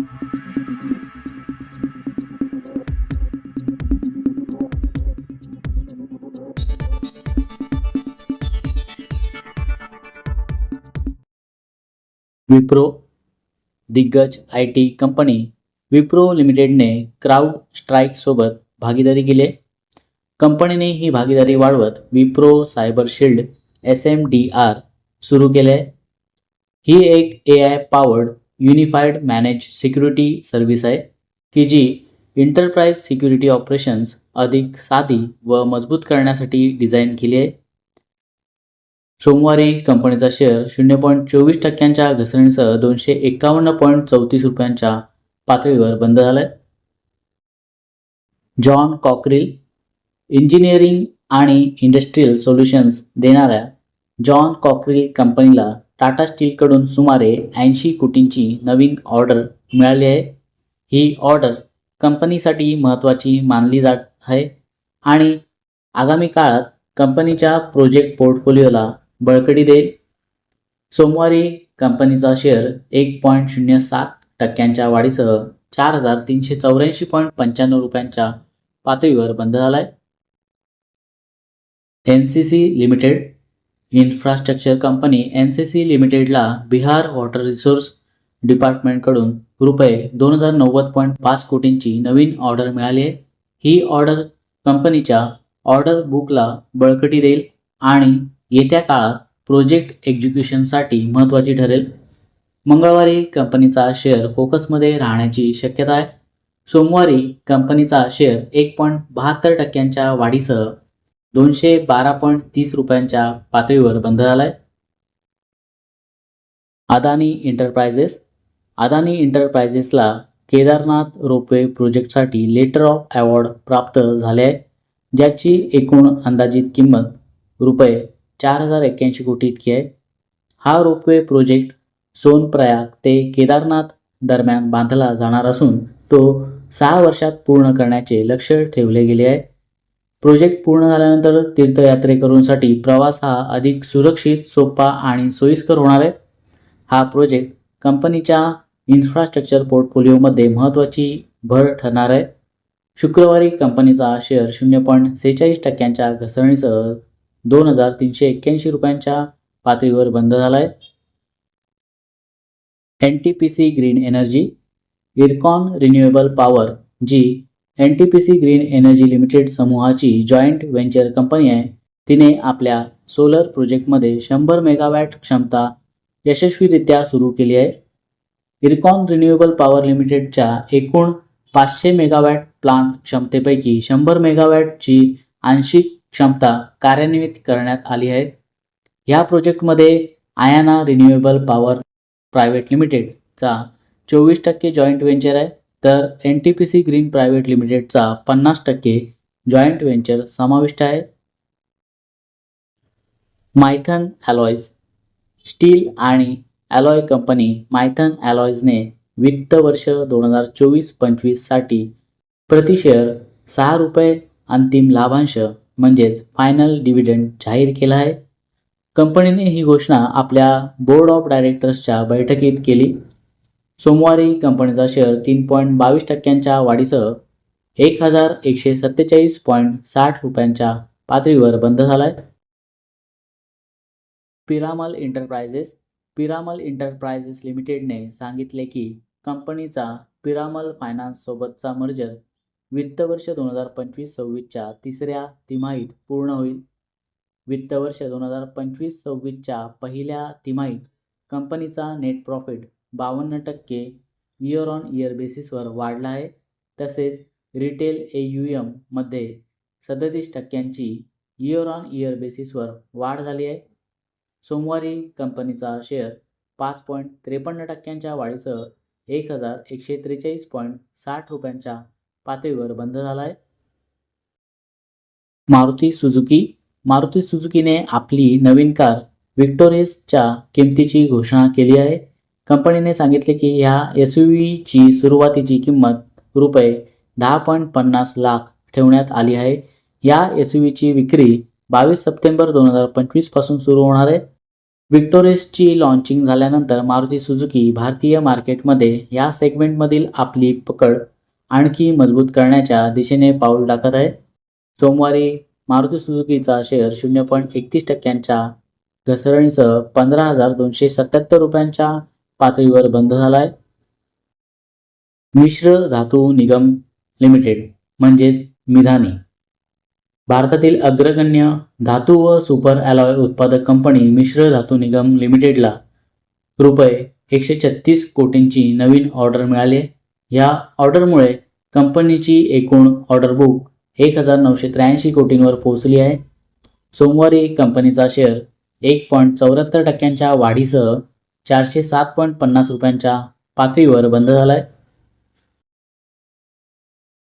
विप्रो दिग्गज I T company Wipro लिमिटेडने क्राऊड स्ट्राईकसोबत भागीदारी केली आहे. कंपनीने ही भागीदारी वाढवत Wipro cyber shield S M D R सुरू केले आहे. ही एक A I powered unified manage security service आहे की जी इंटरप्राइज सिक्युरिटी ऑपरेशन्स अधिक साधी व मजबूत करण्यासाठी डिझाईन केली आहे. सोमवारी कंपनीचा शेअर शून्य पॉईंट चोवीस टक्क्यांच्या घसरणीसह दोनशे एकावन्न पॉईंट चौतीस रुपयांच्या पातळीवर बंद झालाय. जॉन कॉक्रिल इंजिनिअरिंग आणि इंडस्ट्रीयल सोल्युशन्स देणाऱ्या जॉन कॉक्रिल कंपनीला टाटा स्टीलकडून सुमारे ऐंशी कोटींची नवीन ऑर्डर मिळाली आहे. ही ऑर्डर कंपनीसाठी महत्त्वाची मानली जात आहे आणि आगामी काळात कंपनीच्या प्रोजेक्ट पोर्टफोलिओला बळकटी देईल. सोमवारी कंपनीचा शेअर एक पॉईंट शून्य सात टक्क्यांच्या वाढीसह चार हजार तीनशे चौऱ्याऐंशी पॉईंट पंच्याण्णव रुपयांच्या पातळीवर बंद झाला आहे N C C limited infrastructure company N C C लिमिटेडला बिहार वॉटर रिसोर्स डिपार्टमेंटकडून रुपये दोन हजार नव्वद पॉईंट पाच कोटींची नवीन ऑर्डर मिळाली आहे. ही ऑर्डर कंपनीच्या ऑर्डर बुकला बळकटी देईल आणि येत्या काळात प्रोजेक्ट एक्झिक्युशनसाठी महत्त्वाची ठरेल. मंगळवारी कंपनीचा शेअर फोकसमध्ये राहण्याची शक्यता आहे. सोमवारी कंपनीचा शेअर एक पॉईंट बहात्तर टक्क्यांच्या वाढीसह दोनशे बारा पॉईंट तीस रुपयांच्या पातळीवर बंद झाला आहे अदानी इंटरप्राइजेस अदानी इंटरप्राइजेसला केदारनाथ रोपवे प्रोजेक्टसाठी लेटर ऑफ अवॉर्ड प्राप्त झाले आहे ज्याची एकूण अंदाजित किंमत रुपये चार हजार एक्क्याऐंशी कोटी इतकी आहे. हा रोपवे प्रोजेक्ट सोनप्रयाग ते केदारनाथ दरम्यान बांधला जाणार असून तो सहा वर्षात पूर्ण करण्याचे लक्ष ठेवले गेले आहे. प्रोजेक्ट पूर्ण झाल्यानंतर तीर्थयात्रेकरूंसाठी प्रवास हा अधिक सुरक्षित सोपा आणि सोयीस्कर होणार आहे. हा प्रोजेक्ट कंपनीच्या इन्फ्रास्ट्रक्चर पोर्टफोलिओमध्ये महत्त्वाची भर ठरणार आहे. शुक्रवारी कंपनीचा शेअर शून्य पॉईंट सेहेचाळीस टक्क्यांच्या घसरणीसह दोन हजार तीनशे एक्क्याऐंशी रुपयांच्या पातळीवर बंद झाला आहे N T P C green energy IRCON renewable power जी N T P C green energy limited समूहाची जॉईंट व्हेंचर कंपनी आहे. तिने आपल्या सोलर प्रोजेक्टमध्ये शंभर मेगावॅट क्षमता यशस्वीरित्या सुरू केली आहे. इरकॉन रिन्युएबल पॉवर लिमिटेडच्या एकूण पाचशे मेगावॅट प्लांट क्षमतेपैकी शंभर मेगावॅटची आंशिक क्षमता कार्यान्वित करण्यात आली आहे. ह्या प्रोजेक्टमध्ये आयाना रिन्युएबल पॉवर प्रायव्हेट लिमिटेडचा चोवीस टक्के जॉईंट व्हेंचर आहे. तर N T P C green private लिमिटेडचा पन्नास टक्के जॉईंट व्हेंचर समाविष्ट आहे. मायथन ॲलॉईज स्टील आणि ॲलॉय कंपनी मायथन ॲलॉयजने वित्त वर्ष दोन हजार चोवीस पंचवीससाठी प्रति शेअर सहा रुपये अंतिम लाभांश म्हणजेच फायनल डिव्हिडंड जाहीर केला आहे. कंपनीने ही घोषणा आपल्या बोर्ड ऑफ डायरेक्टर्सच्या बैठकीत केली. सोमवारी कंपनीचा शेअर तीन पॉईंट बावीस टक्क्यांच्या वाढीसह एक हजार एकशे सत्तेचाळीस पॉईंट साठ रुपयांच्या पातळीवर बंद झाला आहे पिरामल इंटरप्राइजेस पिरामल इंटरप्रायझेस लिमिटेडने सांगितले की कंपनीचा पिरामल फायनान्ससोबतचा मर्जर वित्त वर्ष दोन हजार पंचवीस सव्वीसच्या तिसऱ्या तिमाहीत पूर्ण होईल. वित्त वर्ष दोन हजार पंचवीस सव्वीसच्या पहिल्या तिमाहीत कंपनीचा नेट प्रॉफिट बावन्न टक्के इयर ऑन इयर बेसिसवर वाढला आहे. तसेच रिटेल ए यू एममध्ये सदतीस टक्क्यांची इयर ऑन इयर बेसिसवर वाढ झाली आहे. सोमवारी कंपनीचा शेअर पाच पॉईंट त्रेपन्न टक्क्यांच्या वाढीसह एक हजार एकशे त्रेचाळीस पॉईंट साठ रुपयांच्या पातळीवर बंद झाला आहे. मारुती सुझुकी मारुती सुझुकीने आपली नवीन कार विक्टोरियसच्या किमतीची घोषणा केली आहे. कंपनीने सांगितले की ह्या एस यू व्हीची सुरुवातीची किंमत रुपये दहा पॉईंट पन्नास लाख ठेवण्यात आली आहे. या एस यू व्हीची विक्री बावीस सप्टेंबर दोन हजार पंचवीसपासून सुरू होणार आहे. विक्टोरियसची लॉन्चिंग झाल्यानंतर मारुती सुझुकी भारतीय मार्केटमध्ये या सेगमेंटमधील आपली पकड आणखी मजबूत करण्याच्या दिशेने पाऊल टाकत आहे. सोमवारी मारुती सुझुकीचा शेअर शून्य पॉईंट एकतीस टक्क्यांच्या घसरणीसह पंधरा हजार दोनशे सत्याहत्तर रुपयांच्या पातळीवर बंद झाला आहे मिश्र धातू निगम लिमिटेड म्हणजेच मिधानी. भारतातील अग्रगण्य धातू व सुपर ॲलॉय उत्पादक कंपनी मिश्र धातू निगम लिमिटेडला रुपये एकशे छत्तीस कोटींची नवीन ऑर्डर मिळाली. या ऑर्डरमुळे कंपनीची एकूण ऑर्डर बुक एक हजार नऊशे त्र्याऐंशी कोटींवर पोहोचली आहे. सोमवारी कंपनीचा शेअर एक पॉईंट चौऱ्याहत्तर टक्क्यांच्या वाढीसह चारशे सात पॉईंट पन्नास रुपयांच्या पातळीवर बंद झाला आहे